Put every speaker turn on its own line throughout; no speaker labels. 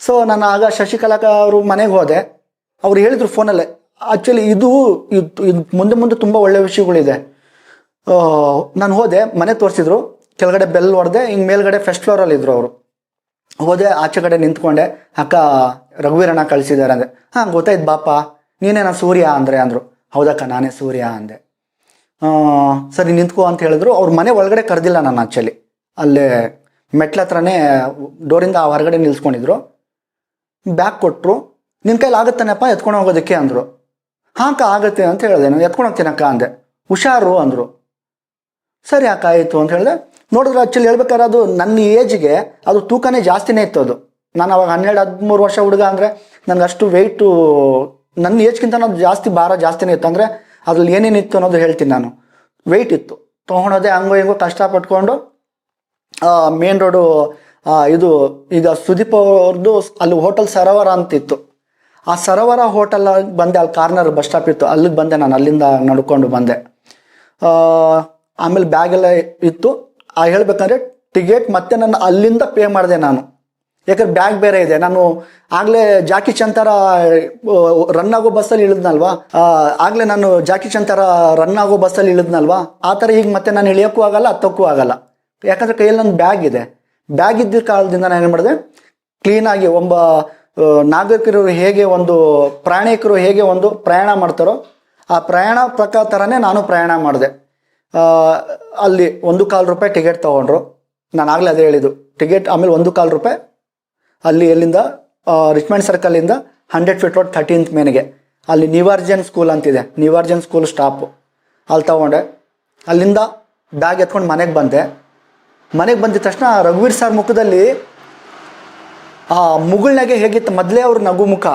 So ನಾನು ಆಗ ಶಶಿಕಲಾ ಅವರು ಮನೆಗೆ ಹೋದೆ. ಅವ್ರು ಹೇಳಿದ್ರು ಫೋನಲ್ಲೇ. ಆ್ಯಕ್ಚುಲಿ ಇದು ಇದು ಮುಂದೆ ಮುಂದೆ ತುಂಬ ಒಳ್ಳೆ ವಿಷಯಗಳಿದೆ. ನಾನು ಹೋದೆ, ಮನೆ ತೋರಿಸಿದ್ರು. ಕೆಳಗಡೆ ಬೆಲ್ ಹೊಡೆದೆ ಹಿಂಗೆ ಮೇಲ್ಗಡೆ ಫಸ್ಟ್ ಫ್ಲೋರಲ್ಲಿ ಇದ್ರು ಅವರು. ಹೋದೆ, ಆಚೆ ಕಡೆ ನಿಂತ್ಕೊಂಡೆ. ಅಕ್ಕ, ರಘುವೀರಣ್ಣ ಕಳಿಸಿದ್ದಾರೆ ಅಂದೆ. ಹಾಂ, ಗೊತ್ತಾಯ್ತು ಬಾಪ ನೀನೇನ ಸೂರ್ಯ ಅಂದರೆ ಅಂದರು. ಹೌದಕ್ಕ, ನಾನೇ ಸೂರ್ಯ ಅಂದೆ. ಸರಿ, ನಿಂತ್ಕೋ ಅಂತ ಹೇಳಿದ್ರು. ಅವ್ರ ಮನೆ ಒಳಗಡೆ ಕರೆದಿಲ್ಲ ನಾನು ಆ್ಯಕ್ಚುಲಿ ಅಲ್ಲೇ, ಮೆಟ್ಲ ಹತ್ರನೇ, ಡೋರಿಂದ ಹೊರಗಡೆ ನಿಲ್ಸ್ಕೊಂಡಿದ್ರು. ಬ್ಯಾಗ್ ಕೊಟ್ಟರು ನಿನ್ನ ಕೈಲಿ ಆಗುತ್ತಾನೆಪ್ಪ ಎತ್ಕೊಂಡು ಹೋಗೋದಕ್ಕೆ? ಅಂದರು. ಹಾಂ ಆಗುತ್ತೆ ಅಂತ ಹೇಳಿದೆ. ನಾನು ಎತ್ಕೊಂಡು ಹೋಗ್ತೀನಕ್ಕ ಅಂದೆ. ಹುಷಾರು, ಅಂದರು. ಸರಿ ಅಕ್ಕ, ಆಯಿತು, ಅಂತ ಹೇಳಿದೆ. ನೋಡಿದ್ರೆ ಆ್ಯಕ್ಚುಲಿ ಹೇಳ್ಬೇಕಾದ್ರೆ ಅದು ನನ್ನ ಏಜ್ಗೆ ಅದು ತೂಕನೇ ಜಾಸ್ತಿನೇ ಇತ್ತು ಅದು. ನಾನು ಅವಾಗ ಹನ್ನೆರಡು, ಹದಿಮೂರು ವರ್ಷ ಹುಡುಗ ಅಂದರೆ ನನಗೆ ಅಷ್ಟು ವೆಯ್ಟು ನನ್ನ ಏಜ್ಗಿಂತ ಅದು ಜಾಸ್ತಿ ಭಾರ ಜಾಸ್ತಿನೇ ಇತ್ತು. ಅಂದರೆ ಅದ್ರಲ್ಲಿ ಏನೇನಿತ್ತು ಅನ್ನೋದು ಹೇಳ್ತೀನಿ ನಾನು. ವೆಯ್ಟ್ ಇತ್ತು. ತೊಗೊಳೋದೆ ಹಂಗೋ ಹಿಂಗೋ ಕಷ್ಟಪಟ್ಕೊಂಡು ಮೇನ್ ರೋಡು ಇದು ಈಗ ಸುದೀಪ್ ಅವ್ರದ್ದು ಅಲ್ಲಿ ಹೋಟೆಲ್ ಸರೋವರ ಅಂತಿತ್ತು. ಆ ಸರೋವರ ಹೋಟೆಲ್ ಬಂದೆ, ಅಲ್ಲಿ ಕಾರ್ನರ್ ಬಸ್ ಸ್ಟಾಪ್ ಇತ್ತು. ಅಲ್ಲಿಗೆ ಬಂದೆ ನಾನು, ಅಲ್ಲಿಂದ ನಡ್ಕೊಂಡು ಬಂದೆ. ಆಮೇಲೆ ಬ್ಯಾಗೆಲ್ಲ ಇತ್ತು. ಆ, ಹೇಳ್ಬೇಕಂದ್ರೆ ಟಿಕೆಟ್ ಮತ್ತೆ ನಾನು ಅಲ್ಲಿಂದ ಪೇ ಮಾಡಿದೆ ನಾನು. ಯಾಕಂದ್ರೆ ಬ್ಯಾಗ್ ಬೇರೆ ಇದೆ. ನಾನು ಆಗ್ಲೇ ಜಾಕಿ ಚಂತರ ರನ್ ಆಗೋ ಬಸ್ಸಲ್ಲಿ ಇಳಿದ್ನಲ್ವಾ? ಆಗಲೇ ಆಗ್ಲೇ ನಾನು ಜಾಕಿ ಚಂತರ ರನ್ ಆಗೋ ಬಸ್ಸಲ್ಲಿ ಇಳಿದ್ನಲ್ವಾ? ಆ ಥರ ಈಗ ಮತ್ತೆ ನಾನು ಇಳಿಯೋಕ್ಕೂ ಆಗಲ್ಲ, ಹತ್ತಕ್ಕೂ ಆಗಲ್ಲ. ಯಾಕಂದ್ರೆ ಕೈಯಲ್ಲಿ ನನ್ನ ಬ್ಯಾಗ್ ಇದೆ. ಬ್ಯಾಗ್ ಇದ್ದ ಕಾಲದಿಂದ ನಾನು ಏನು ಮಾಡಿದೆ? ಕ್ಲೀನಾಗಿ ಒಬ್ಬ ನಾಗರಿಕರು ಹೇಗೆ ಒಂದು, ಪ್ರಯಾಣಿಕರು ಹೇಗೆ ಒಂದು ಪ್ರಯಾಣ ಮಾಡ್ತಾರೋ, ಆ ಪ್ರಯಾಣ ಪ್ರಕಾರ ಥರನೇ ನಾನು ಪ್ರಯಾಣ ಮಾಡಿದೆ. ಅಲ್ಲಿ ಒಂದು ಕಾಲು ರೂಪಾಯಿ ಟಿಕೆಟ್ ತೊಗೊಂಡ್ರು. ನಾನು ಆಗಲೇ ಅದೇ ಹೇಳಿದ್ದು. ಟಿಕೆಟ್ ಆಮೇಲೆ ಒಂದು ಕಾಲು ರೂಪಾಯಿ ಅಲ್ಲಿ ಎಲ್ಲಿಂದ ರಿಚ್ಮೆಂಟ್ ಸರ್ಕಲಿಂದ ಹಂಡ್ರೆಡ್ ಫೀಟ್ ರೋಡ್ ಥರ್ಟೀನ್ತ್ ಮೇನ್ಗೆ ಅಲ್ಲಿ ನಿವಾರ್ಜನ್ ಸ್ಕೂಲ್ ಅಂತಿದೆ. ನಿವಾರ್ಜನ್ ಸ್ಕೂಲ್ ಸ್ಟಾಪು ಅಲ್ಲಿ ತಗೊಂಡೆ. ಅಲ್ಲಿಂದ ಬ್ಯಾಗ್ ಎತ್ಕೊಂಡು ಮನೆಗೆ ಬಂದೆ. ಮನೆಗೆ ಬಂದಿದ ತಕ್ಷಣ ರಘುವೀರ್ ಸರ್ ಮುಖದಲ್ಲಿ ಆ ಮುಗುಳ್ನಾಗೆ ಹೇಗಿತ್ತು? ಮೊದಲೇ ಅವ್ರ ನಗು ಮುಖ.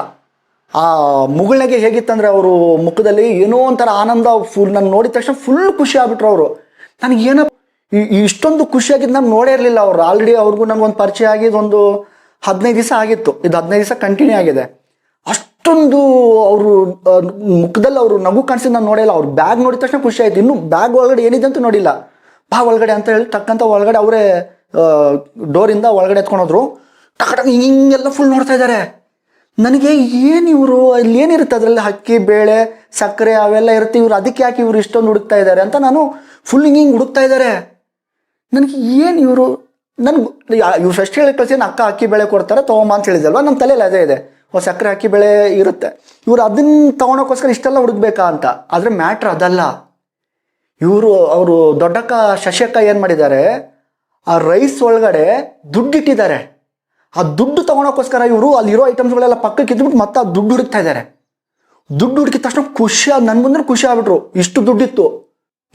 ಆ ಮುಗುಳ್ನಾಗೆ ಹೇಗಿತ್ತಂದ್ರೆ ಅವರು ಮುಖದಲ್ಲಿ ಏನೋ ಒಂಥರ ಆನಂದ ಫುಲ್ ನಾನು ನೋಡಿದ ತಕ್ಷಣ ಫುಲ್ ಖುಷಿ ಆಗ್ಬಿಟ್ರು ಅವರು. ನನಗೆ ಏನೋ ಈ- ಈ ಇಷ್ಟೊಂದು ಖುಷಿಯಾಗಿದ್ದು ನಾನು ನೋಡೇ ಇರಲಿಲ್ಲ ಅವ್ರು. ಆಲ್ರೆಡಿ ಅವ್ರಿಗೂ ನನಗೊಂದು ಪರಿಚಯ ಆಗಿದ್ದು ಒಂದು ಹದಿನೈದು ದಿವಸ ಆಗಿತ್ತು. ಇದು ಹದಿನೈದು ದಿವಸ ಕಂಟಿನ್ಯೂ ಆಗಿದೆ. ಅಷ್ಟೊಂದು ಅವರು ಮುಖದಲ್ಲಿ ಅವರು ನಗು ಕಾಣಿಸಿದ್ ನಾನು ನೋಡಿಲ್ಲ ಅವ್ರು ಬ್ಯಾಗ್ ನೋಡಿದ ತಕ್ಷಣ ಖುಷಿ ಆಯಿತು. ಇನ್ನು ಬ್ಯಾಗ್ ಒಳಗಡೆ ಏನಿದೆ ಅಂತ ನೋಡಿಲ್ಲ. ಬಾ ಒಳಗಡೆ ಅಂತ ಹೇಳಿ ಟಕ್ಕಂತ ಒಳಗಡೆ ಅವರೇ ಡೋರಿಂದ ಒಳಗಡೆ ಎತ್ಕೊಂಡೋದ್ರು ಟಕ ಟಕ ಹಿಂಗೆಲ್ಲ ಫುಲ್ ನೋಡ್ತಾ ಇದ್ದಾರೆ ನನಗೆ ಏನು ಇವರು, ಇಲ್ಲಿ ಏನಿರುತ್ತೆ ಅದರಲ್ಲಿ? ಅಕ್ಕಿ, ಬೇಳೆ, ಸಕ್ಕರೆ ಅವೆಲ್ಲ ಇರುತ್ತೆ. ಇವ್ರು ಅದಕ್ಕೆ ಯಾಕೆ ಇವ್ರು ಇಷ್ಟೊಂದು ಹುಡುಕ್ತಾ ಇದ್ದಾರೆ ಅಂತ ನಾನು ಫುಲ್ ಹಿಂಗೆ ಹಿಂಗೆ ಹುಡುಕ್ತಾ ಇದ್ದಾರೆ ನನಗೆ ಏನು ಇವರು ನನ್ಗೆ ಇವ್ರು ಫಸ್ಟ್ ಹೇಳಿ ಕಳಿಸಿ ಅಕ್ಕ ಅಕ್ಕಿ, ಬೆಳೆ ಕೊಡ್ತಾರೆ, ತೊಗೊಂಬ ಅಂತ ಹೇಳಿದಲ್ವ ನಮ್ಮ ತಲೆಯಲ್ಲಿ ಅದೇ ಇದೆ. ಓ, ಸಕ್ಕರೆ, ಅಕ್ಕಿ, ಬೆಳೆ ಇರುತ್ತೆ. ಇವ್ರು ಅದನ್ನ ತಗೊಳೋಕ್ಕೋಸ್ಕರ ಇಷ್ಟೆಲ್ಲ ಹುಡುಕ್ಬೇಕಾ ಅಂತ. ಆದರೆ ಮ್ಯಾಟ್ರ್ ಅದಲ್ಲ. ಇವರು ಅವರು ದೊಡ್ಡಕ್ಕ ಶಶಕ್ಕ ಏನು ಮಾಡಿದ್ದಾರೆ? ಆ ರೈಸ್ ಒಳಗಡೆ ದುಡ್ಡಿಟ್ಟಿದ್ದಾರೆ. ಆ ದುಡ್ಡು ತಗೊಳೋಕ್ಕೋಸ್ಕರ ಇವರು ಅಲ್ಲಿರೋ ಐಟಮ್ಸ್ಗಳೆಲ್ಲ ಪಕ್ಕಕ್ಕೆ ಇದ್ಬಿಟ್ಟು ಮತ್ತೆ ಆ ದುಡ್ಡು ಹುಡುಕ್ತಾ ಇದ್ದಾರೆ. ದುಡ್ಡು ಹುಡುಕಿದ ತಕ್ಷಣ ಖುಷಿ ನನ್ಗೆ ಬಂದ್ರೆ ಖುಷಿ ಆಗ್ಬಿಟ್ರು. ಇಷ್ಟು ದುಡ್ಡಿತ್ತು.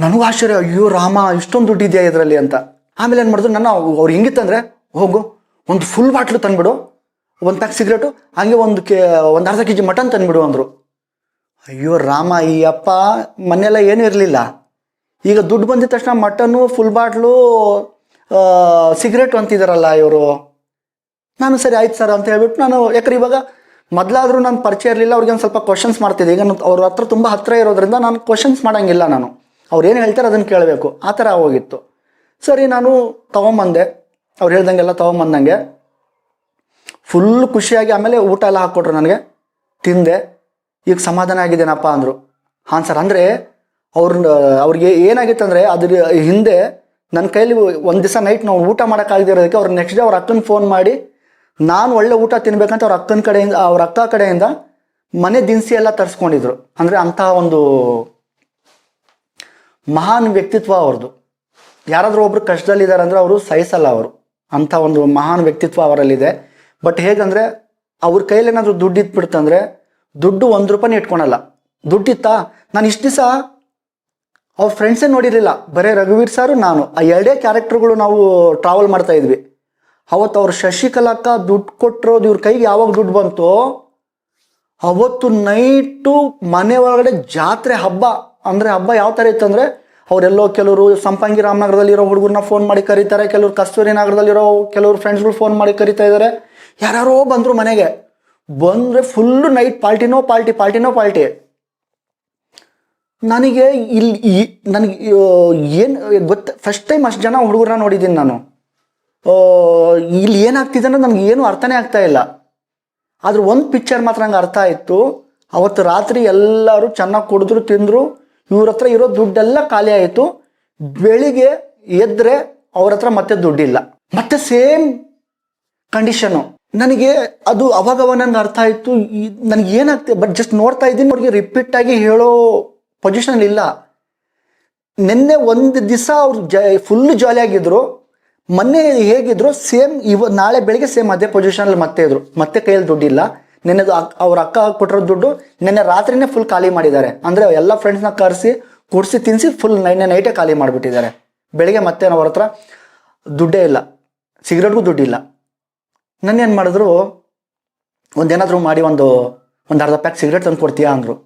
ನನಗೂ ಆಶ್ಚರ್ಯ, ಅಯ್ಯೋ ರಾಮ, ಇಷ್ಟೊಂದು ದುಡ್ಡಿದೆಯಾ ಇದರಲ್ಲಿ ಅಂತ. ಆಮೇಲೆ ಏನು ಮಾಡಿದ್ರು ನನ್ನ ಅವ್ರು ಹೆಂಗಿತ್ತಂದ್ರೆ ಹೋಗು, ಒಂದು ಫುಲ್ ಬಾಟ್ಲು ತಂದ್ಬಿಡು, ಒಂದು ಪ್ಯಾಕ್ ಸಿಗರೇಟು ಹಂಗೆ ಒಂದು ಕೆ, ಒಂದು ಅರ್ಧ ಕೆ ಜಿ ಮಟನ್ ತಂದ್ಬಿಡು ಅಂದರು. ಅಯ್ಯೋ ರಾಮ, ಈ ಅಪ್ಪ ಮನೆಯೆಲ್ಲ ಏನೂ ಇರಲಿಲ್ಲ. ಈಗ ದುಡ್ಡು ಬಂದಿದ ತಕ್ಷಣ ಮಟನ್ನು ಫುಲ್ ಬಾಟ್ಲು ಸಿಗರೇಟ್ ಅಂತಿದ್ದಾರಲ್ಲ ಇವರು. ನಾನು ಸರಿ ಆಯ್ತು ಸರ್ ಅಂತ ಹೇಳ್ಬಿಟ್ಟು ನಾನು ಯಾಕಂದ್ರೆ ಇವಾಗ ಮೊದಲಾದರೂ ನಾನು ಪರಿಚಯ ಇರಲಿಲ್ಲ, ಅವ್ರಿಗೆ ಒಂದು ಸ್ವಲ್ಪ ಕ್ವಶನ್ಸ್ ಮಾಡ್ತಿದ್ದೆ. ಈಗ ಅವ್ರ ಹತ್ರ ತುಂಬ ಹತ್ರ ಇರೋದ್ರಿಂದ ನಾನು ಕ್ವಶನ್ಸ್ ಮಾಡೋಂಗಿಲ್ಲ ನಾನು. ಅವ್ರು ಏನು ಹೇಳ್ತಾರೆ ಅದನ್ನು ಕೇಳಬೇಕು. ಆ ಥರ ಹೋಗಿತ್ತು. ಸರಿ, ನಾನು ತೊಗೊಂಬಂದೆ. ಅವ್ರು ಹೇಳ್ದಂಗೆಲ್ಲ ತೊಗೊಂಬಂದಂಗೆ. ಫುಲ್ ಖುಷಿಯಾಗಿ ಆಮೇಲೆ ಊಟ ಎಲ್ಲ ಹಾಕ್ಕೊಟ್ರು ನನಗೆ. ತಿಂದೆ. ಈಗ ಸಮಾಧಾನ ಆಗಿದ್ದೇನಪ್ಪ ಅಂದರು. ಹಾಂ ಸರ್ ಅಂದರೆ ಅವ್ರನ್ನ, ಅವ್ರಿಗೆ ಏನಾಗಿತ್ತು ಅಂದರೆ ಅದ್ರ ಹಿಂದೆ ನನ್ನ ಕೈಲಿ ಒಂದು ದಿವಸ ನೈಟ್ ನಾವು ಊಟ ಮಾಡೋಕ್ಕಾಗದಿರೋದಕ್ಕೆ ಅವ್ರು ನೆಕ್ಸ್ಟ್ ಡೇ ಅವ್ರ ಅಕ್ಕನ ಫೋನ್ ಮಾಡಿ, ನಾನು ಒಳ್ಳೆ ಊಟ ತಿನ್ಬೇಕಂತ ಅವ್ರ ಅಕ್ಕನ ಕಡೆಯಿಂದ, ಅವ್ರ ಅಕ್ಕ ಕಡೆಯಿಂದ ಮನೆ ದಿನಸಿ ಎಲ್ಲ ತರಿಸ್ಕೊಂಡಿದ್ರು. ಅಂದರೆ ಅಂತಹ ಒಂದು ಮಹಾನ್ ವ್ಯಕ್ತಿತ್ವ ಅವ್ರದ್ದು ಯಾರಾದರೂ ಒಬ್ರು ಕಷ್ಟದಲ್ಲಿದ್ದಾರೆ ಅಂದರೆ ಅವರು ಸಹಿಸಲ್ಲ ಅವರು. ಅಂಥ ಒಂದು ಮಹಾನ್ ವ್ಯಕ್ತಿತ್ವ ಅವರಲ್ಲಿದೆ. ಬಟ್ ಹೇಗಂದರೆ ಅವ್ರ ಕೈಲಿ ಏನಾದರೂ ದುಡ್ಡು ಇಟ್ಬಿಡ್ತಂದ್ರೆ ದುಡ್ಡು ಒಂದು ರೂಪಾಯಿ ಇಟ್ಕೊಳಲ್ಲ. ದುಡ್ಡಿತ್ತಾ ನಾನು ಇಷ್ಟು ದಿವಸ ಅವ್ರ ಫ್ರೆಂಡ್ಸೇ ನೋಡಿರಲಿಲ್ಲ. ಬರೀ ರಘುವೀರ್ ಸಾರು, ನಾನು. ಆ ಎರಡೇ ಕ್ಯಾರೆಕ್ಟರ್ಗಳು ನಾವು ಟ್ರಾವೆಲ್ ಮಾಡ್ತಾ ಇದ್ವಿ. ಅವತ್ತು ಅವ್ರು ಶಶಿಕಲಾಕ ದುಡ್ಡು ಕೊಟ್ಟಿರೋದು ಇವ್ರ ಕೈಗೆ ಯಾವಾಗ ದುಡ್ಡು ಬಂತೋ, ಅವತ್ತು ನೈಟು ಮನೆ ಒಳಗಡೆ ಜಾತ್ರೆ ಹಬ್ಬ. ಅಂದರೆ ಹಬ್ಬ ಯಾವ ಥರ ಇತ್ತಂದರೆ ಅವರೆಲ್ಲೋ ಕೆಲವರು ಸಂಪಂಗಿ ರಾಮನಗರದಲ್ಲಿರೋ ಹುಡುಗರನ್ನ ಫೋನ್ ಮಾಡಿ ಕರೀತಾರೆ, ಕೆಲವರು ಕಸ್ತೂರಿ ನಗರದಲ್ಲಿರೋ ಕೆಲವರು ಫ್ರೆಂಡ್ಸ್ಗಳು ಫೋನ್ ಮಾಡಿ ಕರಿತಾ ಇದ್ದಾರೆ ಯಾರ್ಯಾರೋ ಬಂದರು ಮನೆಗೆ. ಬಂದರೆ ಫುಲ್ಲು ನೈಟ್ ಪಾರ್ಟಿನೋ ಪಾರ್ಟಿ ಪಾರ್ಟಿನೋ ಪಾರ್ಟಿ ನನಗೆ ಇಲ್ಲಿ ನನಗೆ ಏನು, ಗೊತ್ತ ಫಸ್ಟ್ ಟೈಮ್ ಅಷ್ಟು ಜನ ಹುಡುಗರನ್ನ ನೋಡಿದ್ದೀನಿ ನಾನು. ಇಲ್ಲಿ ಏನಾಗ್ತಿದೆ ಅನ್ನೋದು ನನಗೆ ಏನು ಅರ್ಥನೇ ಆಗ್ತಾ ಇಲ್ಲ. ಆದ್ರೆ ಒಂದು ಪಿಕ್ಚರ್ ಮಾತ್ರ ನಂಗೆ ಅರ್ಥ ಆಯಿತು. ಅವತ್ತು ರಾತ್ರಿ ಎಲ್ಲರೂ ಚೆನ್ನಾಗಿ ಕುಡಿದ್ರು, ತಿಂದ್ರು, ಇವ್ರ ಹತ್ರ ಇರೋ ದುಡ್ಡೆಲ್ಲ ಖಾಲಿ ಆಯಿತು. ಬೆಳಿಗ್ಗೆ ಎದ್ರೆ ಅವ್ರ ಹತ್ರ ಮತ್ತೆ ದುಡ್ಡಿಲ್ಲ. ಮತ್ತೆ ಸೇಮ್ ಕಂಡೀಷನು ನನಗೆ ಅದು ಅವಾಗ ನನಗೆ ಅರ್ಥ ಆಯ್ತು. ನನಗೆ ಏನಾಗ್ತದೆ ಬಟ್ ಜಸ್ಟ್ ನೋಡ್ತಾ ಇದ್ದೀನಿ ಅವ್ರಿಗೆ ರಿಪೀಟ್ ಆಗಿ ಹೇಳೋ ಪೊಸಿಷನ್ ಇಲ್ಲ. ನಿನ್ನೆ ಒಂದು ದಿವಸ ಅವ್ರು ಜ ಫುಲ್ ಜಾಲಿ ಆಗಿದ್ರು. ಮೊನ್ನೆ ಹೇಗಿದ್ರು ಸೇಮ್ ಇವ, ನಾಳೆ ಬೆಳಿಗ್ಗೆ ಸೇಮ್ ಅದೇ ಪೊಸಿಷನಲ್ಲಿ ಮತ್ತೆ ಇದ್ರು. ಮತ್ತೆ ಕೈಯಲ್ಲಿ ದುಡ್ಡಿಲ್ಲ. ನಿನ್ನೆದು ಅವ್ರ ಅಕ್ಕ ಕೊಟ್ಟಿರೋ ದುಡ್ಡು ನಿನ್ನೆ ರಾತ್ರಿನೇ ಫುಲ್ ಖಾಲಿ ಮಾಡಿದ್ದಾರೆ. ಅಂದ್ರೆ ಎಲ್ಲ ಫ್ರೆಂಡ್ಸ್ನ ಕರೆಸಿ, ಕುಡಿಸಿ ತಿನ್ನಿಸಿ ಫುಲ್ ನೈನೆ ನೈಟೇ ಖಾಲಿ ಮಾಡಿಬಿಟ್ಟಿದ್ದಾರೆ. ಬೆಳಿಗ್ಗೆ ಮತ್ತೆ ಅವ್ರ ಹತ್ರ? ದುಡ್ಡೇ ಇಲ್ಲ. ಸಿಗರೇಟ್ಗೂ ದುಡ್ಡಿಲ್ಲ. ನನ್ನ ಏನು ಮಾಡಿದ್ರು? ಒಂದೇನಾದರೂ ಮಾಡಿ ಒಂದು ಒಂದು ಅರ್ಧ ಪ್ಯಾಕ್ ಸಿಗರೇಟ್ ತಂದು ಕೊಡ್ತೀಯಾ ಅಂದರು.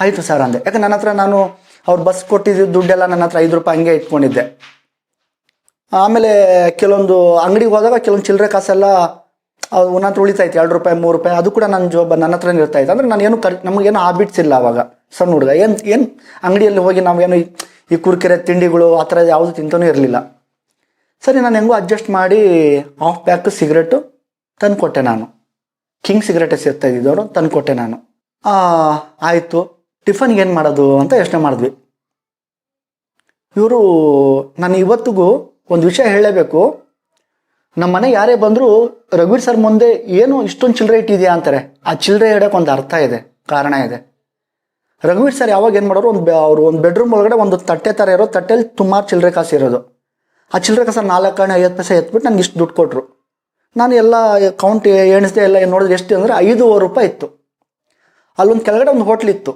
ಆಯಿತು ಸರ್ ಅಂದೆ. ಯಾಕೆ ನನ್ನ ಹತ್ರ ನಾನು ಅವ್ರು ಬಸ್ ಕೊಟ್ಟಿದ್ದು ದುಡ್ಡೆಲ್ಲ ನನ್ನ ಹತ್ರ ಐದು ರೂಪಾಯಿ ಹಂಗೆ ಇಟ್ಕೊಂಡಿದ್ದೆ. ಆಮೇಲೆ ಕೆಲವೊಂದು ಅಂಗಡಿಗೆ ಹೋದಾಗ ಕೆಲವೊಂದು ಚಿಲ್ಲರೆ ಕಾಸೆಲ್ಲ ಅವ್ರು ನನ್ನ ಹತ್ರ ಉಳಿತಾಯ್ತು ಎರಡು ರೂಪಾಯಿ, ಮೂರು ರೂಪಾಯಿ ಅದು ಕೂಡ ನನ್ನ ಜೋಬ ನನ್ನ ಹತ್ರ ಇರ್ತಾ ಇತ್ತು. ಅಂದ್ರೆ ನಾನು ಏನು ಕರ್, ನಮಗೇನು ಹಾಬಿಟ್ಸ್ ಇಲ್ಲ ಅವಾಗ ಸಣ್ಣ ಹುಡುಗ. ಏನು ಏನು ಅಂಗಡಿಯಲ್ಲಿ ಹೋಗಿ ನಾವೇನು ಈ- ಕುರ್ಕೆರೆ ತಿಂಡಿಗಳು ಆ ಥರ ಯಾವುದು ತಿಂತಾನು ಇರಲಿಲ್ಲ. ಸರಿ, ನಾನು ಹೆಂಗೋ ಅಡ್ಜಸ್ಟ್ ಮಾಡಿ ಹಾಫ್ ಪ್ಯಾಕ್ ಸಿಗರೇಟು ತಂದು ಕೊಟ್ಟೆ ನಾನು ಕಿಂಗ್ ಸಿಗರೇಟೇ ಸೇರ್ತಾ ಇದ್ದಿದ್ದವರು ತಂದು ಕೊಟ್ಟೆ ನಾನು ಆಯಿತು. ಟಿಫನ್ಗೆ ಏನು ಮಾಡೋದು ಅಂತ ಯೋಚನೆ ಮಾಡಿದ್ವಿ. ಇವರು, ನಾನು ಇವತ್ತಿಗೂ ಒಂದು ವಿಷಯ ಹೇಳಲೇಬೇಕು ನಮ್ಮ ಮನೆ ಯಾರೇ ಬಂದರೂ ರಘುವೀರ್ ಸರ್ ಮುಂದೆ ಏನು ಇಷ್ಟೊಂದು ಚಿಲ್ಲರೆ ಇಟ್ಟಿದೆಯಾ ಅಂತಾರೆ. ಆ ಚಿಲ್ಲರೆ ಇಡೋಕೆ ಒಂದು ಅರ್ಥ ಇದೆ, ಕಾರಣ ಇದೆ. ರಘುವೀರ್ ಸರ್ ಯಾವಾಗ ಏನು ಮಾಡೋರು ಒಂದು ಅವರು ಒಂದು ಬೆಡ್ರೂಮ್ ಒಳಗಡೆ ಒಂದು ತಟ್ಟೆ ಥರ ಇರೋ ತಟ್ಟೆಲಿ ಸುಮಾರು ಚಿಲ್ಲರೆ ಕಾಸು ಇರೋದು. ಆ ಚಿಲ್ಲರೆ ಕಾಸು ನಾಲ್ಕು ಹಣ ಐವತ್ತು ಪೈಸೆ ಎತ್ಬಿಟ್ಟು ನನಗೆ ಇಷ್ಟು ದುಡ್ಡು ಕೊಟ್ಟರು ನಾನು ಎಲ್ಲ ಕೌಂಟ್ ಎಣಿಸ್ದೆ ಎಲ್ಲ ನೋಡಿದ್ರೆ ಎಷ್ಟು ಅಂದರೆ ಐದೂವರೆ ರೂಪಾಯಿ ಇತ್ತು. ಅಲ್ಲೊಂದು ಕೆಳಗಡೆ ಒಂದು ಹೋಟ್ಲ್ ಇತ್ತು.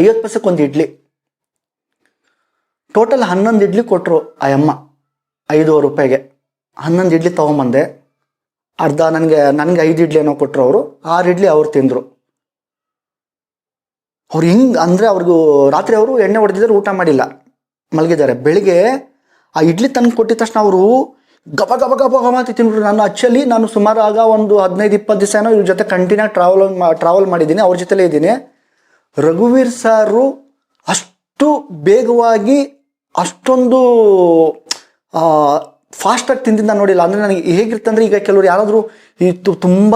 ಐವತ್ತು ಪೈಸಕ್ಕೆ ಒಂದು ಇಡ್ಲಿ. ಟೋಟಲ್ ಹನ್ನೊಂದು ಇಡ್ಲಿ ಕೊಟ್ಟರು ಆ ಅಮ್ಮ, ಐದುವರೆ ರೂಪಾಯಿಗೆ. ಹನ್ನೊಂದು ಇಡ್ಲಿ ತೊಗೊಂಬಂದೆ. ಅರ್ಧ ನನಗೆ ನನಗೆ ಐದು ಇಡ್ಲಿ ಏನೋ ಕೊಟ್ಟರು ಅವರು, ಆರು ಇಡ್ಲಿ ಅವ್ರು ತಿಂದರು. ಅವ್ರು ಹಿಂಗೆ, ಅಂದರೆ ಅವ್ರಿಗೂ ರಾತ್ರಿ ಅವರು ಎಣ್ಣೆ ಹೊಡೆದಿದ್ದಾರೆ ಊಟ ಮಾಡಿಲ್ಲ. ಮಲಗಿದ್ದಾರೆ. ಬೆಳಿಗ್ಗೆ ಆ ಇಡ್ಲಿ ತಂದು ಕೊಟ್ಟಿದ ತಕ್ಷಣ ಅವರು ಗಬ ಗಬ ಗಬ ಗಬ ಅಂತ ನಾನು ಆ್ಯಕ್ಚುಲಿ ನಾನು ಸುಮಾರು ಆಗ ಒಂದು ಹದಿನೈದು, ಇಪ್ಪತ್ತು ದಿವಸ ಏನೋ ಇವ್ರ ಜೊತೆ ಕಂಟಿನ್ಯೂ ಟ್ರಾವೆಲ್ ಟ್ರಾವೆಲ್ ಮಾಡಿದ್ದೀನಿ, ಅವ್ರ ಜೊತೆಲೇ ಇದ್ದೀನಿ. ರಘುವೀರ್ ಸಾರು ಅಷ್ಟು ಬೇಗವಾಗಿ ಅಷ್ಟೊಂದು ಫಾಸ್ಟಾಗಿ ತಿಂದಿದ್ದು ನಾನು ನೋಡಿಲ್ಲ. ಅಂದರೆ ನನಗೆ ಹೇಗಿರ್ತಂದ್ರೆ ಈಗ ಕೆಲವರು ಯಾರಾದರೂ ಈ ತುಂಬ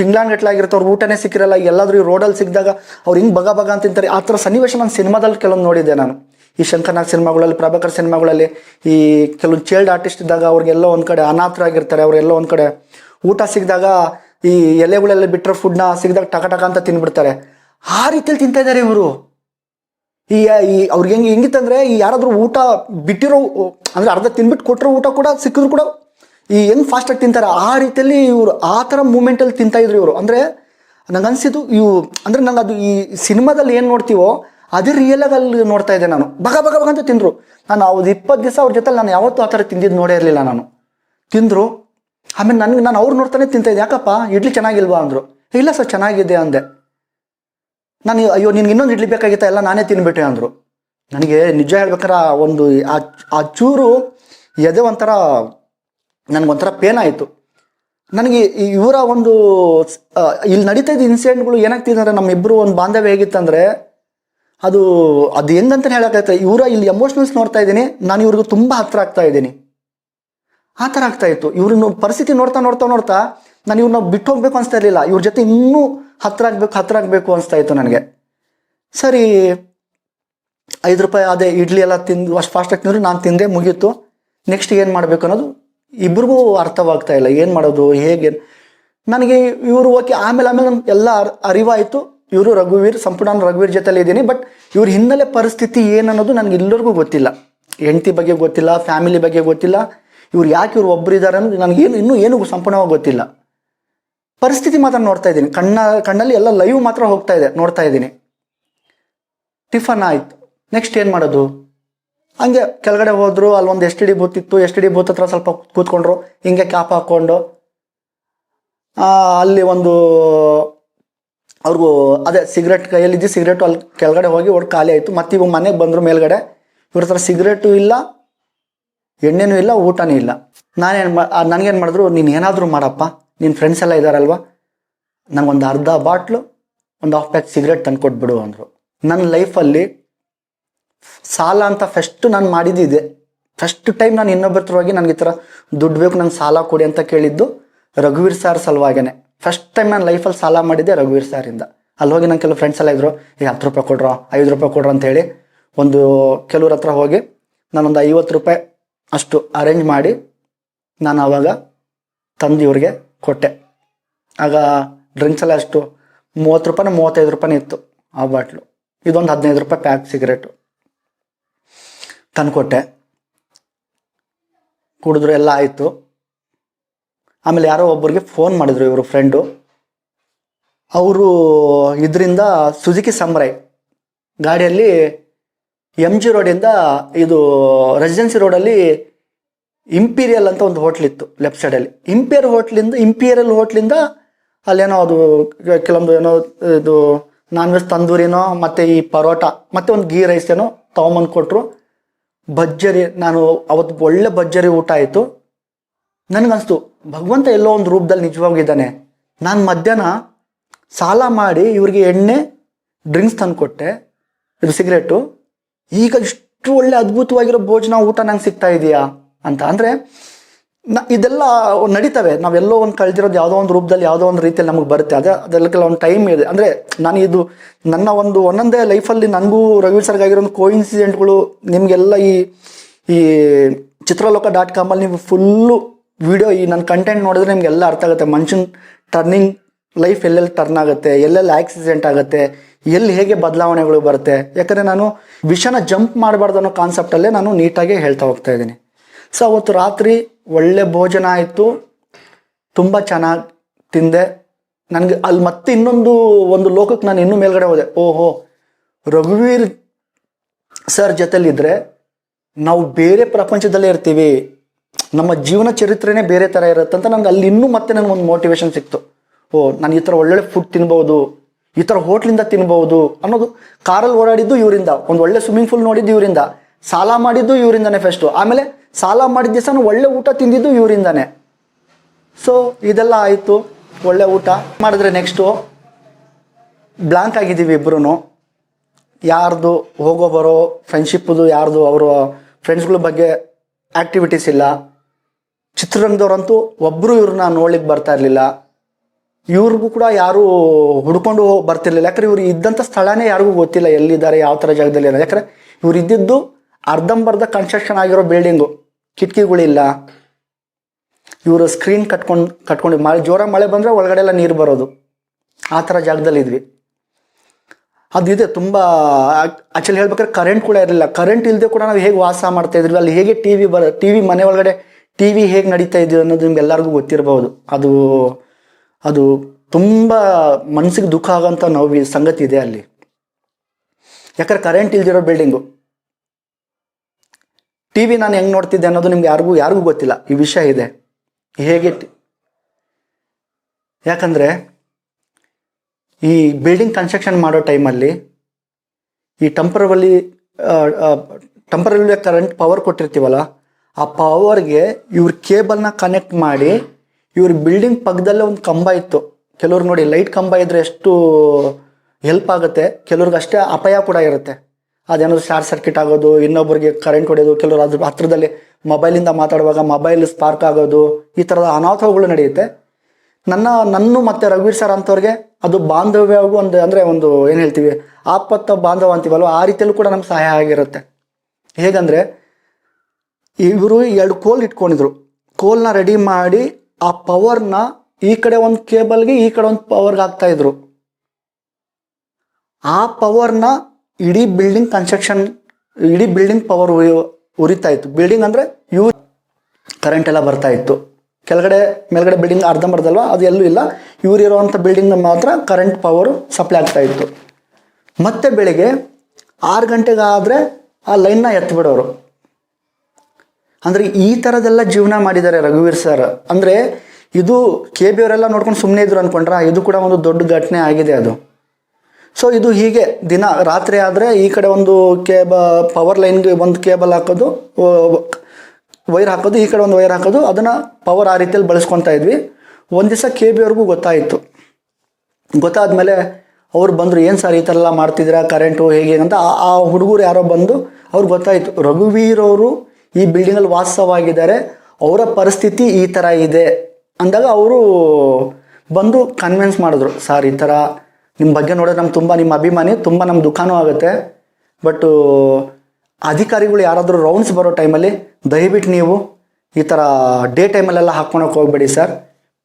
ತಿಂಗ್ಳಾಂಗಟ್ಲಾಗಿರುತ್ತೆ ಅವ್ರ ಊಟನೇ ಸಿಕ್ಕಿರಲ್ಲ ಎಲ್ಲಾದರೂ ಈ ರೋಡಲ್ಲಿ ಸಿಕ್ಕಿದಾಗ ಅವ್ರು ಹಿಂಗೆ ಬಗ ಬಗ ಅಂತ ತಿಂತಾರೆ ಆ ಥರ ಸನ್ನಿವೇಶ ನಾನು ಸಿನಿಮಾದಲ್ಲಿ ಕೆಲವೊಂದು ನೋಡಿದ್ದೆ ನಾನು. ಈ ಶಂಕರ್ನಾಗ್ ಸಿನಿಮಾಗಳಲ್ಲಿ, ಪ್ರಭಾಕರ್ ಸಿನಿಮಾಗಳಲ್ಲಿ, ಈ ಕೆಲವೊಂದು ಚೈಲ್ಡ್ ಆರ್ಟಿಸ್ಟ್ ಇದ್ದಾಗ ಅವ್ರಿಗೆಲ್ಲ ಒಂದು ಕಡೆ ಅನಾಥರಾಗಿರ್ತಾರೆ ಅವರೆಲ್ಲ ಒಂದು ಕಡೆ ಊಟ ಸಿಕ್ಕಿದಾಗ ಈ ಎಲೆಗಳೆಲ್ಲ ಬಿಟ್ಟರೆ ಫುಡ್ನ ಸಿಕ್ಕಿದಾಗ ಟಕ ಟಕ ಅಂತ ತಿನ್ಬಿಡ್ತಾರೆ. ಆ ರೀತಿಯಲ್ಲಿ ತಿಂತಾ ಇದ್ದಾರೆ ಇವರು. ಈ ಈ ಅವ್ರಿಗೆ ಹೆಂಗೆ ಹೆಂಗಿತ್ತಂದ್ರೆ ಈ ಯಾರಾದರೂ ಊಟ ಬಿಟ್ಟಿರೋ, ಅಂದ್ರೆ ಅರ್ಧ ತಿನ್ಬಿಟ್ಟು ಕೊಟ್ಟಿರೋ ಊಟ ಕೂಡ ಸಿಕ್ಕಿದ್ರು ಕೂಡ ಈ ಹೆಂಗ್ ಫಾಸ್ಟಾಗಿ ತಿಂತಾರೆ, ಆ ರೀತಿಯಲ್ಲಿ ಇವರು ಆ ಥರ ಮೂಮೆಂಟಲ್ಲಿ ತಿಂತಾ ಇದ್ರು ಇವರು. ಅಂದ್ರೆ ನಂಗೆ ಅನ್ಸಿದ್ದು ಇವು, ಅಂದ್ರೆ ನಂಗೆ ಅದು ಈ ಸಿನಿಮಾದಲ್ಲಿ ಏನು ನೋಡ್ತೀವೋ ಅದೇ ರಿಯಲಾಗಿ ಅಲ್ಲಿ ನೋಡ್ತಾ ಇದ್ದೆ ನಾನು. ಬಗ ಬಗ ಬಗ ಅಂತ ತಿಂದ್ರು. ನಾನು ಅವ್ರು ಇಪ್ಪತ್ತು ದಿವಸ ಅವ್ರ ಜೊತೆ ನಾನು ಯಾವತ್ತೂ ಆ ಥರ ತಿಂದಿದ್ದು ನೋಡೇ ಇರಲಿಲ್ಲ ನಾನು. ತಿಂದ್ರು. ಆಮೇಲೆ ನನಗೆ ನಾನು ಅವ್ರು ನೋಡ್ತಾನೆ ತಿಂತಾಯಿದ್ದೆ ಯಾಕಪ್ಪ? ಇಡ್ಲಿ ಚೆನ್ನಾಗಿಲ್ವಾ ಅಂದರು. ಇಲ್ಲ ಸರ್, ಚೆನ್ನಾಗಿದೆ ಅಂದೆ. ನಾನು ಅಯ್ಯೋ, ನಿನ್ಗೆ ಇನ್ನೊಂದು ಇಡ್ಲಿ ಬೇಕಾಗಿತ್ತ? ಎಲ್ಲ ನಾನೇ ತಿನ್ಬಿಟ್ಟೆ ಅಂದರು. ನನಗೆ ನಿಜ ಹೇಳ್ಬೇಕಾರೆ ಒಂದು ಆ ಚೂರು ಎದೆ ಒಂಥರ ನನಗೊಂಥರ ಪೇನ್ ಆಯಿತು. ನನಗೆ ಇವರ ಒಂದು ಇಲ್ಲಿ ನಡೀತಾ ಇದ್ದ ಇನ್ಸಿಡೆಂಟ್ಗಳು ಏನಾಗ್ತಿದೆ ಅಂದರೆ ನಮ್ಮಿಬ್ಬರು ಒಂದು ಬಾಂಧವ್ಯ ಹೇಗಿತ್ತಂದರೆ ಅದು ಅದು ಹೆಂಗಂತ ಹೇಳೋಕ್ಕಾಗ್ತದೆ ಇವರ ಇಲ್ಲಿ ಎಮೋಷನಲ್ಸ್ ನೋಡ್ತಾ ಇದ್ದೀನಿ. ನಾನು ಇವ್ರಿಗೂ ತುಂಬ ಹತ್ರ ಆಗ್ತಾ ಇದ್ದೀನಿ. ಆ ಥರ ಆಗ್ತಾ ಇತ್ತು. ಇವ್ರನ್ನ ಪರಿಸ್ಥಿತಿ ನೋಡ್ತಾ ನೋಡ್ತಾ ನೋಡ್ತಾ ನಾನು ಇವ್ರನ್ನ ಬಿಟ್ಟು ಹೋಗ್ಬೇಕು ಅನಿಸ್ತಾ ಇರಲಿಲ್ಲ. ಇವ್ರ ಜೊತೆ ಇನ್ನೂ ಹತ್ರ ಆಗ್ಬೇಕು, ಹತ್ರ ಆಗಬೇಕು ಅನಿಸ್ತಾ ಇತ್ತು ನನಗೆ. ಸರಿ, ಐದು ರೂಪಾಯಿ ಅದೇ ಇಡ್ಲಿ ಎಲ್ಲ ತಿಂದು, ಅಷ್ಟು ಫಾಸ್ಟಾಗಿ ತಿಂದರು, ನಾನು ತಿಂದೆ, ಮುಗೀತು. ನೆಕ್ಸ್ಟ್ ಏನು ಮಾಡಬೇಕು ಅನ್ನೋದು ಇಬ್ರಿಗೂ ಅರ್ಥವಾಗ್ತಾ ಇಲ್ಲ. ಏನು ಮಾಡೋದು, ಹೇಗೆ? ನನಗೆ ಇವರು ಓಕೆ, ಆಮೇಲೆ ಆಮೇಲೆ ನಮ್ಗೆ ಎಲ್ಲ ಅರ್- ಅರಿವಾಯಿತು. ಇವರು ರಘುವೀರ್ ಸಂಪೂರ್ಣ ರಘುವೀರ್ ಜೊತೆಲಿ ಇದ್ದೀನಿ ಬಟ್ ಇವ್ರ ಹಿನ್ನೆಲೆ ಪರಿಸ್ಥಿತಿ ಏನನ್ನೋದು ನನಗೆ ಎಲ್ಲರಿಗೂ ಗೊತ್ತಿಲ್ಲ. ಹೆಂಡತಿ ಬಗ್ಗೆ ಗೊತ್ತಿಲ್ಲ ಫ್ಯಾಮಿಲಿ ಬಗ್ಗೆ ಗೊತ್ತಿಲ್ಲ. ಇವ್ರು ಯಾಕೆ ಇವ್ರು ಒಬ್ರು ಇದ್ದಾರೆ ಅನ್ನೋದು ನನಗೇನು, ಇನ್ನೂ ಏನೂ ಸಂಪೂರ್ಣವಾಗಿ ಗೊತ್ತಿಲ್ಲ. ಪರಿಸ್ಥಿತಿ ಮಾತ್ರ ನೋಡ್ತಾ ಇದ್ದೀನಿ. ಕಣ್ಣ, ಕಣ್ಣಲ್ಲಿ ಎಲ್ಲ ಲೈವ್ ಮಾತ್ರ ಹೋಗ್ತಾ ಇದೆ, ನೋಡ್ತಾ ಇದ್ದೀನಿ. ಟಿಫನ್ ಆಯ್ತು. ನೆಕ್ಸ್ಟ್ ಏನು ಮಾಡೋದು? ಹಂಗೆ ಕೆಳಗಡೆ ಹೋದ್ರು ಅಲ್ಲಿ ಒಂದು ಎಸ್ ಟಿ ಡಿ ಬೂತ್ ಇತ್ತು. ಎಸ್ ಟಿ ಡಿ ಬೂತ್ ಹತ್ರ ಸ್ವಲ್ಪ ಕೂತ್ಕೊಂಡ್ರು. ಹಿಂಗೆ ಕ್ಯಾಪ್ ಹಾಕ್ಕೊಂಡು ಅಲ್ಲಿ ಒಂದು ಅವ್ರಿಗೂ ಅದೇ ಸಿಗರೆಟ್ ಕೈಯಲ್ಲಿದ್ದು ಸಿಗರೇಟು ಅಲ್ಲಿ ಕೆಳಗಡೆ ಹೋಗಿ ಒಟ್ಟು ಖಾಲಿ ಆಯಿತು. ಮತ್ತೆ ಇವಾಗ ಮನೆಗೆ ಬಂದರು ಮೇಲ್ಗಡೆ. ಇವ್ರ ಹತ್ರ ಸಿಗರೇಟು ಇಲ್ಲ, ಎಣ್ಣೆನೂ ಇಲ್ಲ, ಊಟನೂ ಇಲ್ಲ. ನಾನೇನು ಮಾ ನನಗೇನು ಮಾಡಿದ್ರು, ನೀನು ಏನಾದರೂ ಮಾಡಪ್ಪ. ನಿನ್ನ ಫ್ರೆಂಡ್ಸ್ ಎಲ್ಲ ಇದ್ದಾರಲ್ವ ನನಗೊಂದು ಅರ್ಧ ಬಾಟ್ಲು, ಒಂದು ಹಾಫ್ ಪ್ಯಾಕ್ ಸಿಗರೇಟ್ ತಂದು ಕೊಟ್ಬಿಡು ಅಂದರು ನನ್ನ ಲೈಫಲ್ಲಿ ಸಾಲ ಅಂತ ಫಸ್ಟ್ ನಾನು ಮಾಡಿದ್ದಿದೆ. ಫಸ್ಟ್ ಟೈಮ್ ನಾನು ಇನ್ನೊಬ್ಬರ ಹತ್ರ ಹೋಗಿ ನನಗೆ ಈ ಥರ ದುಡ್ಡು ಬೇಕು, ನಂಗೆ ಸಾಲ ಕೊಡಿ ಅಂತ ಕೇಳಿದ್ದು ರಘುವೀರ್ ಸಾರ್ ಸಲುವಾಗೇನೆ. ಫಸ್ಟ್ ಟೈಮ್ ನಾನು ಲೈಫಲ್ಲಿ ಸಾಲ ಮಾಡಿದ್ದೆ ರಘುವೀರ್ ಸಾರಿಂದ ಅಲ್ಲಿ ಹೋಗಿ ನನ್ನ ಕೆಲವು ಫ್ರೆಂಡ್ಸ್ ಎಲ್ಲ ಇದ್ರು ಈಗ ಹತ್ತು ರೂಪಾಯಿ ಕೊಡ್ರೋ? ಐದು ರೂಪಾಯಿ ಕೊಡ್ರೋ? ಅಂತ ಹೇಳಿ ಒಂದು ಕೆಲವ್ರ ಹತ್ರ ಹೋಗಿ ನಾನೊಂದು ಐವತ್ತು ರೂಪಾಯಿ ಅಷ್ಟು ಅರೇಂಜ್ ಮಾಡಿ ನಾನು ಆವಾಗ ತಂದು ಇವ್ರಿಗೆ ಕೊಟ್ಟೆ. ಆಗ ಡ್ರಿಂಕ್ಸ್ ಎಲ್ಲ ಅಷ್ಟು ಮೂವತ್ತು ರೂಪಾಯಿ ಮೂವತ್ತೈದು ರೂಪಾಯಿ ಇತ್ತು ಆ ಬಾಟ್ಲು ಇದೊಂದು ಹದಿನೈದು ರೂಪಾಯಿ ಪ್ಯಾಕ್ ಸಿಗರೇಟು ತಂದುಕೊಟ್ಟೆ. ಕುಡಿದ್ರು ಎಲ್ಲ ಆಯಿತು. ಆಮೇಲೆ ಯಾರೋ ಒಬ್ಬರಿಗೆ ಫೋನ್ ಮಾಡಿದ್ರು ಇವರು ಫ್ರೆಂಡು ಅವರು ಇದರಿಂದ ಸುಜುಕಿ ಸಂಬ್ರೈ ಗಾಡಿಯಲ್ಲಿ ಎಂ ಜಿ ರೋಡಿಂದ ಇದು ರೆಸಿಡೆನ್ಸಿ ರೋಡಲ್ಲಿ ಇಂಪೀರಿಯಲ್ ಅಂತ ಒಂದು ಹೋಟ್ಲ್ ಇತ್ತು ಲೆಫ್ಟ್ ಸೈಡಲ್ಲಿ ಇಂಪೀರಿಯಲ್ ಹೋಟ್ಲಿಂದ ಇಂಪೀರಿಯಲ್ ಹೋಟ್ಲಿಂದ ಅಲ್ಲೇನೋ ಅದು ಕೆಲವೊಂದು ಏನೋ ಇದು ನಾನ್ ವೆಜ್ ತಂದೂರಿನೋ ಮತ್ತು ಈ ಪರೋಟ, ಮತ್ತು ಒಂದು ಗೀ ರೈಸ್ ಏನೋ ತೊಗೊಂಬಂದು ಕೊಟ್ಟರು ಭಜ್ಜರಿ ನಾನು ಅವತ್ತು ಒಳ್ಳೆ ಭಜ್ಜರಿ ಊಟ ಆಯಿತು. ನನಗನ್ನಿಸ್ತು ಭಗವಂತ ಎಲ್ಲೋ ಒಂದು ರೂಪದಲ್ಲಿ ನಿಜವಾಗಿದ್ದಾನೆ. ನಾನು ಮಧ್ಯಾಹ್ನ ಸಾಲ ಮಾಡಿ ಇವ್ರಿಗೆ ಎಣ್ಣೆ ಡ್ರಿಂಕ್ಸ್ ತಂದು ಕೊಟ್ಟೆ ಇದು ಸಿಗರೇಟು ಈಗ ಇಷ್ಟು ಒಳ್ಳೆ ಅದ್ಭುತವಾಗಿರೋ ಭೋಜನ ಊಟ ನಂಗೆ ಸಿಗ್ತಾ ಇದೆಯಾ? ಅಂತ. ಅಂದರೆ, ನ, ಇದೆಲ್ಲ ನಡೀತವೆ. ನಾವೆಲ್ಲೋ ಒಂದು ಕಳೆದಿರೋದು ಯಾವುದೋ ಒಂದು ರೂಪದಲ್ಲಿ ಯಾವುದೋ ಒಂದು ರೀತಿಯಲ್ಲಿ ನಮಗೆ ಬರುತ್ತೆ. ಅದೇ, ಅದಕ್ಕೆಲ್ಲ ಒಂದು ಟೈಮ್ ಇದೆ. ಅಂದರೆ, ನಾನು ಇದು, ನನ್ನ ಒಂದು ಒಂದೊಂದೇ ಲೈಫಲ್ಲಿ ನನಗೂ ರಘುವೀರ್ ಸರ್ಗಾಗಿರೋ ಒಂದು ಕೋಇನ್ಸಿಡೆಂಟ್ಗಳು ನಿಮಗೆಲ್ಲ ಈ ಈ ಚಿತ್ರಲೋಕ ಡಾಟ್ ಕಾಮಲ್ಲಿ ನೀವು ಫುಲ್ಲು ವಿಡಿಯೋ ಈ ನನ್ನ ಕಂಟೆಂಟ್ ನೋಡಿದ್ರೆ ನಿಮಗೆಲ್ಲ ಅರ್ಥ ಆಗುತ್ತೆ. ಮನುಷ್ಯನ ಟರ್ನಿಂಗ್ ಲೈಫ್ ಎಲ್ಲೆಲ್ಲಿ ಟರ್ನ್ ಆಗುತ್ತೆ, ಎಲ್ಲೆಲ್ಲಿ ಆಕ್ಸಿಡೆಂಟ್ ಆಗುತ್ತೆ, ಎಲ್ಲಿ ಹೇಗೆ ಬದಲಾವಣೆಗಳು ಬರುತ್ತೆ. ಯಾಕಂದರೆ ನಾನು ವಿಷನ ಜಂಪ್ ಮಾಡಬಾರ್ದು ಅನ್ನೋ ಕಾನ್ಸೆಪ್ಟಲ್ಲೇ ನಾನು ನೀಟಾಗಿ ಹೇಳ್ತಾ ಹೋಗ್ತಾ ಇದ್ದೀನಿ. ಸೊ ಅವತ್ತು ರಾತ್ರಿ ಒಳ್ಳೆ ಭೋಜನ ಆಯಿತು. ತುಂಬ ಚೆನ್ನಾಗಿ ತಿಂದೆ. ನನಗೆ ಅಲ್ಲಿ ಮತ್ತೆ ಇನ್ನೊಂದು ಒಂದು ಲೋಕಕ್ಕೆ ನಾನು ಇನ್ನೂ ಮೇಲ್ಗಡೆ ಹೋದೆ. ಓಹೋ, ರಘುವೀರ್ ಸರ್ ಜೊತೆಲಿದ್ರೆ ನಾವು ಬೇರೆ ಪ್ರಪಂಚದಲ್ಲೇ ಇರ್ತೀವಿ. ನಮ್ಮ ಜೀವನ ಚರಿತ್ರೆನೇ ಬೇರೆ ಥರ ಇರುತ್ತೆ ಅಂತ ನನಗೆ ಅಲ್ಲಿ ಇನ್ನೂ ಮತ್ತೆ ನನಗೆ ಒಂದು ಮೋಟಿವೇಶನ್ ಸಿಕ್ತು. ಓ, ನಾನು ಈ ಥರ ಒಳ್ಳೊಳ್ಳೆ ಫುಡ್ ತಿನ್ಬೋದು, ಈ ಥರ ಹೋಟ್ಲಿಂದ ತಿನ್ಬೋದು ಅನ್ನೋದು ಕಾರಲ್ಲಿ ಓಡಾಡಿದ್ದು ಇವರಿಂದ. ಒಂದು ಒಳ್ಳೆ ಸ್ವಿಮ್ಮಿಂಗ್ ಪೂಲ್ ನೋಡಿದ್ದು ಇವರಿಂದ. ಸಾಲ ಮಾಡಿದ್ದು ಇವರಿಂದನೇ ಫಸ್ಟು ಆಮೇಲೆ ಸಾಲ ಮಾಡಿದ ದಿವಸ ಒಳ್ಳೆ ಊಟ ತಿಂದಿದ್ದು ಇವರಿಂದಾನೆ. ಸೊ ಇದೆಲ್ಲ ಆಯಿತು. ಒಳ್ಳೆ ಊಟ. ಮಾಡಿದ್ರೆ ನೆಕ್ಸ್ಟು ಬ್ಲಾಂಕ್ ಆಗಿದ್ದೀವಿ ಇಬ್ಬರೂ ಯಾರ್ದು ಹೋಗೋ ಬರೋ ಫ್ರೆಂಡ್ಶಿಪ್ಪದು ಯಾರ್ದು ಅವರ ಫ್ರೆಂಡ್ಸ್ಗಳ ಬಗ್ಗೆ ಆ್ಯಕ್ಟಿವಿಟೀಸ್ ಇಲ್ಲ. ಚಿತ್ರರಂಗದವ್ರಂತೂ ಒಬ್ಬರು ಇವ್ರನ್ನ ನೋಡ್ಲಿಕ್ಕೆ ಬರ್ತಾ ಇರಲಿಲ್ಲ. ಇವ್ರಿಗೂ ಕೂಡ ಯಾರೂ ಹುಡ್ಕೊಂಡು ಬರ್ತಿರ್ಲಿಲ್ಲ. ಯಾಕಂದ್ರೆ ಇವ್ರು ಇದ್ದಂಥ ಸ್ಥಳನೇ ಯಾರಿಗೂ ಗೊತ್ತಿಲ್ಲ ಎಲ್ಲಿದ್ದಾರೆ, ಯಾವ ಥರ ಜಾಗದಲ್ಲಿ ಯಾಕಂದ್ರೆ ಇವ್ರು ಇದ್ದಿದ್ದು ಅರ್ಧಂಬರ್ಧ ಕನ್ಸ್ಟ್ರಕ್ಷನ್ ಆಗಿರೋ ಬಿಲ್ಡಿಂಗು ಕಿಟಕಿಗಳಿಲ್ಲ. ಇವರು ಸ್ಕ್ರೀನ್ ಕಟ್ಕೊಂಡು ಕಟ್ಕೊಂಡು ಮಳೆ, ಜೋರ ಮಳೆ ಬಂದರೆ ಒಳಗಡೆ ಎಲ್ಲ ನೀರು ಬರೋದು. ಆ ಥರ ಜಾಗದಲ್ಲಿ ಇದ್ವಿ. ಅದು ಇದೆ ತುಂಬ ಆ್ಯಕ್ಚುಲಿ ಹೇಳ್ಬೇಕಾದ್ರೆ ಕರೆಂಟ್ ಕೂಡ ಇರಲಿಲ್ಲ. ಕರೆಂಟ್ ಇಲ್ಲದೆ ಕೂಡ ನಾವು ಹೇಗೆ ವಾಸ ಮಾಡ್ತಾ ಇದ್ವಿ? ಅಲ್ಲಿ ಹೇಗೆ ಟಿ ವಿ ಬರ ಟಿ ವಿ ಮನೆ ಒಳಗಡೆ ಟಿ ವಿ ಹೇಗೆ ನಡೀತಾ ಇದ್ವಿ ಅನ್ನೋದು ನಿಮ್ಗೆ ಎಲ್ಲರಿಗೂ ಗೊತ್ತಿರಬಹುದು ಅದು ಅದು ತುಂಬ ಮನಸ್ಸಿಗೆ ದುಃಖ ಆಗೋಂಥ ನೋವು ಸಂಗತಿ ಇದೆ ಅಲ್ಲಿ. ಯಾಕಂದ್ರೆ ಕರೆಂಟ್ ಇಲ್ದಿರೋ ಬಿಲ್ಡಿಂಗು ಟಿ ವಿ ನಾನು ಹೆಂಗೆ ನೋಡ್ತಿದ್ದೆ ಅನ್ನೋದು ನಿಮ್ಗೆ ಯಾರಿಗೂ ಯಾರಿಗೂ ಗೊತ್ತಿಲ್ಲ. ಈ ವಿಷಯ ಇದೆ. ಹೇಗೆ ಯಾಕಂದರೆ ಈ ಬಿಲ್ಡಿಂಗ್ ಕನ್ಸ್ಟ್ರಕ್ಷನ್ ಮಾಡೋ ಟೈಮಲ್ಲಿ ಈ ಟೆಂಪರಲಿ ಟೆಂಪರಲಿ ಕರೆಂಟ್ ಪವರ್ ಕೊಟ್ಟಿರ್ತೀವಲ್ಲ, ಆ ಪವರ್ಗೆ ಇವ್ರ ಕೇಬಲ್ನ ಕನೆಕ್ಟ್ ಮಾಡಿ ಇವ್ರ ಬಿಲ್ಡಿಂಗ್ ಪಕ್ಕದಲ್ಲೇ ಒಂದು ಕಂಬ ಇತ್ತು. ಕೆಲವ್ರು ನೋಡಿ ಲೈಟ್ ಕಂಬ ಇದ್ರೆ ಎಷ್ಟು ಹೆಲ್ಪ್ ಆಗುತ್ತೆ, ಕೆಲವ್ರಿಗೆ ಅಷ್ಟೇ ಅಪಾಯ ಕೂಡ ಇರುತ್ತೆ. ಅದೇನಾದ್ರು ಶಾರ್ಟ್ ಸರ್ಕ್ಯೂಟ್ ಆಗೋದು ಇನ್ನೊಬ್ಬರಿಗೆ ಕರೆಂಟ್ ಹೊಡೆಯೋದು, ಕೆಲವರು ಅದ್ರ ಹತ್ರದಲ್ಲಿ ಮೊಬೈಲಿಂದ ಮಾತಾಡುವಾಗ ಮೊಬೈಲ್ ಸ್ಪಾರ್ಕ್ ಆಗೋದು, ಈ ಥರದ ಅನಾಹುತಗಳು ನಡೆಯುತ್ತೆ. ನನ್ನ ನನ್ನ ಮತ್ತೆ ರಘುವೀರ್ ಸರ್ ಅಂತವ್ರಿಗೆ ಅದು ಬಾಂಧವ್ಯವಾಗೂ ಒಂದು, ಅಂದರೆ ಒಂದು ಏನು ಹೇಳ್ತೀವಿ ಆಪತ್ತ ಬಾಂಧವ ಅಂತೀವಲ್ವ, ಆ ರೀತಿಯಲ್ಲೂ ಕೂಡ ನಮ್ಗೆ ಸಹಾಯ ಆಗಿರುತ್ತೆ. ಹೇಗಂದರೆ, ಇವರು ಎರಡು ಕೋಲ್ ಇಟ್ಕೊಂಡಿದ್ರು. ಕೋಲ್ನ ರೆಡಿ ಮಾಡಿ ಆ ಪವರ್ನ ಈ ಕಡೆ ಒಂದು ಕೇಬಲ್ಗೆ ಈ ಕಡೆ ಒಂದು ಪವರ್ಗೆ ಹಾಕ್ತಾ ಇದ್ರು. ಆ ಪವರ್ನ ಇಡೀ ಬಿಲ್ಡಿಂಗ್ ಕನ್ಸ್ಟ್ರಕ್ಷನ್ ಇಡೀ ಬಿಲ್ಡಿಂಗ್ ಪವರ್ ಉರಿತಾ ಇತ್ತು. ಬಿಲ್ಡಿಂಗ್ ಅಂದರೆ ಯೂ ಕರೆಂಟ್ ಎಲ್ಲ ಬರ್ತಾ ಇತ್ತು. ಕೆಳಗಡೆ, ಮೇಲ್ಗಡೆ ಬಿಲ್ಡಿಂಗ್ ಅರ್ಧಂಬರ್ಧಲ್ವ? ಅದು ಎಲ್ಲೂ ಇಲ್ಲ. ಇವ್ರು ಇರೋವಂಥ ಬಿಲ್ಡಿಂಗ್ ಮಾತ್ರ ಕರೆಂಟ್ ಪವರು ಸಪ್ಲೈ ಆಗ್ತಾ ಇತ್ತು. ಮತ್ತೆ ಬೆಳಿಗ್ಗೆ ಆರು ಗಂಟೆಗಾದರೆ ಆ ಲೈನ್ನ ಎತ್ತಿಬಿಡೋರು ಅಂದರೆ ಈ ಥರದೆಲ್ಲ ಜೀವನ ಮಾಡಿದ್ದಾರೆ ರಘುವೀರ್ ಸರ್ ಅಂದರೆ ಇದು ಕೆ ಬಿ ಅವರೆಲ್ಲ ನೋಡ್ಕೊಂಡು ಸುಮ್ಮನೆ ಇದ್ರು ಅಂದ್ಕೊಂಡ್ರ ಇದು ಕೂಡ ಒಂದು ದೊಡ್ಡ ಘಟನೆ ಆಗಿದೆ ಅದು. ಸೊ ಇದು ಹೀಗೆ ದಿನ, ರಾತ್ರಿ ಆದರೆ ಈ ಕಡೆ ಒಂದು ಕೇಬ ಪವರ್ ಲೈನ್ಗೆ ಒಂದು ಕೇಬಲ್ ಹಾಕೋದು ವೈರ್ ಹಾಕೋದು, ಈ ಕಡೆ ಒಂದು ವೈರ್ ಹಾಕೋದು, ಅದನ್ನು ಪವರ್ ಆ ರೀತಿಯಲ್ಲಿ ಬಳಸ್ಕೊತಾ ಇದ್ವಿ. ಒಂದು ದಿವಸ ಕೆ ಬಿ ಅವ್ರಿಗೂ ಗೊತ್ತಾಯಿತು. ಗೊತ್ತಾದಮೇಲೆ ಅವ್ರು ಬಂದರು, ಏನು ಸರ್ ಈ ಥರ ಎಲ್ಲ ಮಾಡ್ತಿದ್ದೀರಾ ಕರೆಂಟು ಹೇಗೆ ಅಂತ. ಆ- ಆ ಹುಡುಗರು ಯಾರೋ ಬಂದು ಅವ್ರಿಗೆ ಗೊತ್ತಾಯಿತು. ರಘುವೀರ್ ಅವರು ಈ ಬಿಲ್ಡಿಂಗಲ್ಲಿ ವಾಸವಾಗಿದ್ದಾರೆ. ಅವರ ಪರಿಸ್ಥಿತಿ ಈ ಥರ ಇದೆ ಅಂದಾಗ ಅವರು ಬಂದು ಕನ್ವಿನ್ಸ್ ಮಾಡಿದ್ರು. ಸರ್ ಈ ಥರ ನಿಮ್ಮ ಬಗ್ಗೆ ನೋಡಿದ್ರೆ ನಮ್ಗೆ ತುಂಬ ನಿಮ್ಮ ಅಭಿಮಾನಿ, ತುಂಬ ನಮ್ಮ ದುಃಖನೂ ಆಗುತ್ತೆ. ಬಟ್ಟು ಅಧಿಕಾರಿಗಳು ಯಾರಾದರೂ ರೌಂಡ್ಸ್ ಬರೋ ಟೈಮಲ್ಲಿ ದಯವಿಟ್ಟು ನೀವು ಈ ಥರ ಡೇ ಟೈಮಲ್ಲೆಲ್ಲ ಹಾಕ್ಕೊಳಕ್ಕೆ ಹೋಗಬೇಡಿ ಸರ್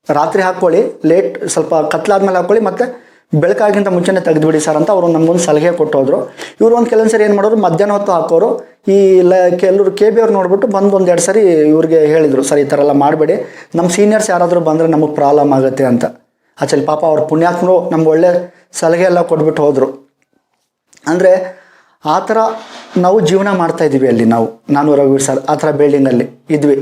ರಾತ್ರಿ ಹಾಕ್ಕೊಳ್ಳಿ ಲೇಟ್ ಸ್ವಲ್ಪ ಕತ್ಲಾದ್ಮೇಲೆ ಹಾಕ್ಕೊಳ್ಳಿ, ಮತ್ತು ಬೆಳಕಾಗಿಂತ ಮುಂಚೆನೇ ತೆಗೆದುಬಿಡಿ ಸರ್ ಅಂತ ಅವರು ನಮಗೊಂದು ಸಲಹೆ ಕೊಟ್ಟೋದ್ರು. ಇವರು ಒಂದು ಕೆಲವೊಂದು ಸರಿ ಏನು ಮಾಡೋರು ಮಧ್ಯಾಹ್ನ ಹೊತ್ತು ಹಾಕೋರು. ಈ ಲ, ಕೆಲವರು ಕೆ ಬಿ ಅವ್ರು ನೋಡ್ಬಿಟ್ಟು ಬಂದು ಒಂದು ಎರಡು ಸರಿ ಇವ್ರಿಗೆ ಹೇಳಿದರು, ಸರ್, ಈ ಥರ ಎಲ್ಲ ಮಾಡಬೇಡಿ. ನಮ್ಮ ಸೀನಿಯರ್ಸ್ ಯಾರಾದರೂ ಬಂದರೆ ನಮಗೆ ಪ್ರಾಬ್ಲಮ್ ಆಗುತ್ತೆ ಅಂತ. ಆಚಲ್ಲಿ ಪಾಪ ಅವ್ರ ಪುಣ್ಯಾತ್ಮರು ನಮ್ಗೆ ಒಳ್ಳೆ ಸಲಹೆ ಎಲ್ಲ ಕೊಟ್ಬಿಟ್ಟು ಹೋದರು. ಅಂದರೆ ಆ ಥರ ನಾವು ಜೀವನ ಮಾಡ್ತಾ ಇದ್ದೀವಿ ಅಲ್ಲಿ ನಾವು. ನಾನು ರಘುವೀರ್ ಸರ್, ಆ ಥರ ಬಿಲ್ಡಿಂಗಲ್ಲಿ ಇದ್ವಿ.